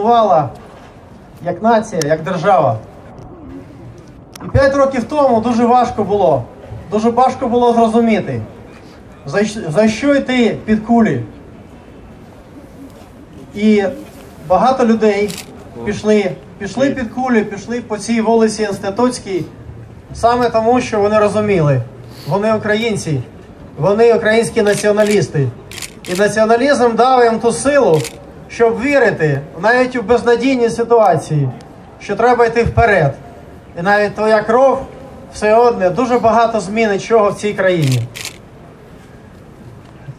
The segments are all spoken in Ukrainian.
існувала як нація, як держава. І п'ять років тому дуже важко було. Дуже важко було зрозуміти, за, що йти під кулі. І багато людей пішли, пішли під кулі, пішли по цій вулиці Інститутській, саме тому, що вони розуміли, вони українці, вони українські націоналісти. І націоналізм дав їм ту силу, щоб вірити навіть у безнадійній ситуації, що треба йти вперед. І навіть твоя кров все одне дуже багато змінить чого в цій країні.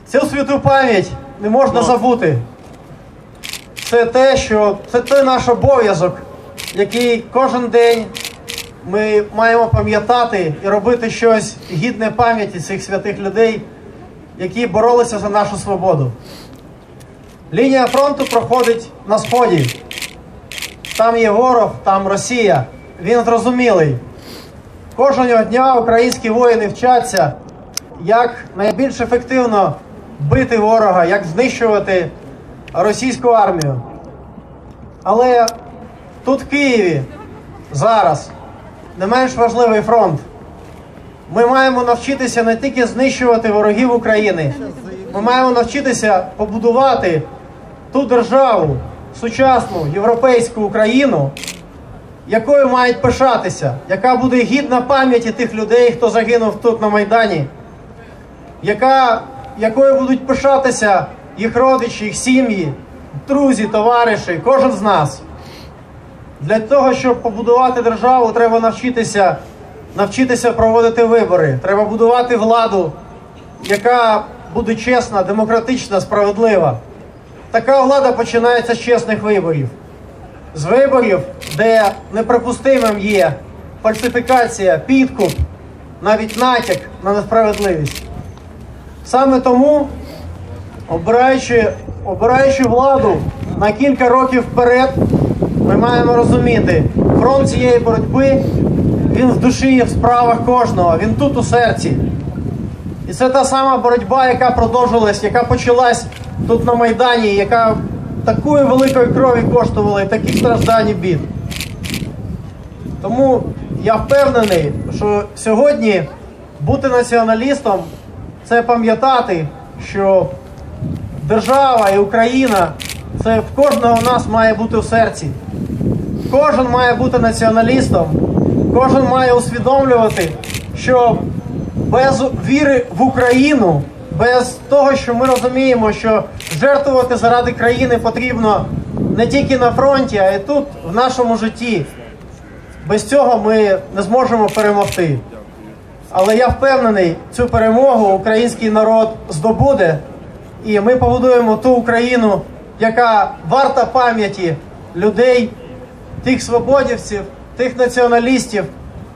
Цю святу пам'ять не можна забути. Це те, що це той наш обов'язок, який кожен день ми маємо пам'ятати і робити щось гідне пам'яті цих святих людей, які боролися за нашу свободу. Лінія фронту проходить на сході. Там є ворог, там Росія. Він зрозумілий. Кожного дня українські воїни вчаться, як найбільш ефективно бити ворога, як знищувати російську армію. Але тут в Києві зараз не менш важливий фронт. Ми маємо навчитися не тільки знищувати ворогів України, ми маємо навчитися побудувати ту державу, сучасну європейську Україну, якою мають пишатися, яка буде гідна пам'яті тих людей, хто загинув тут на Майдані, яка, якою будуть пишатися їх родичі, їх сім'ї, друзі, товариші, кожен з нас. Для того, щоб побудувати державу, треба навчитися, навчитися проводити вибори. Треба будувати владу, яка буде чесна, демократична, справедлива. Така влада починається з чесних виборів. З виборів, де неприпустимим є фальсифікація, підкуп, навіть натяк на несправедливість. Саме тому, обираючи, обираючи владу на кілька років вперед, ми маємо розуміти, фронт цієї боротьби він в душі і в справах кожного, він тут у серці. І це та сама боротьба, яка продовжилась, яка почалась тут на Майдані, яка такої великої крові коштувала і таких страждань і бід. Тому я впевнений, що сьогодні бути націоналістом це пам'ятати, що держава і Україна це в кожного в нас має бути в серці. Кожен має бути націоналістом, кожен має усвідомлювати, що без віри в Україну, без того, що ми розуміємо, що жертвувати заради країни потрібно не тільки на фронті, а й тут, в нашому житті. Без цього ми не зможемо перемогти. Але я впевнений, цю перемогу український народ здобуде, і ми побудуємо ту Україну, яка варта пам'яті людей, тих свободівців, тих націоналістів,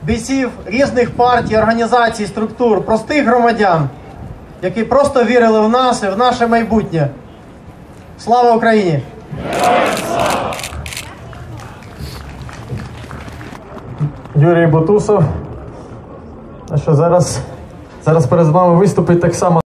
бійців різних партій, організацій, структур, простих громадян, які просто вірили в нас і в наше майбутнє. Слава Україні! Юрій Бутусов. Що зараз, зараз перед вами виступить так само.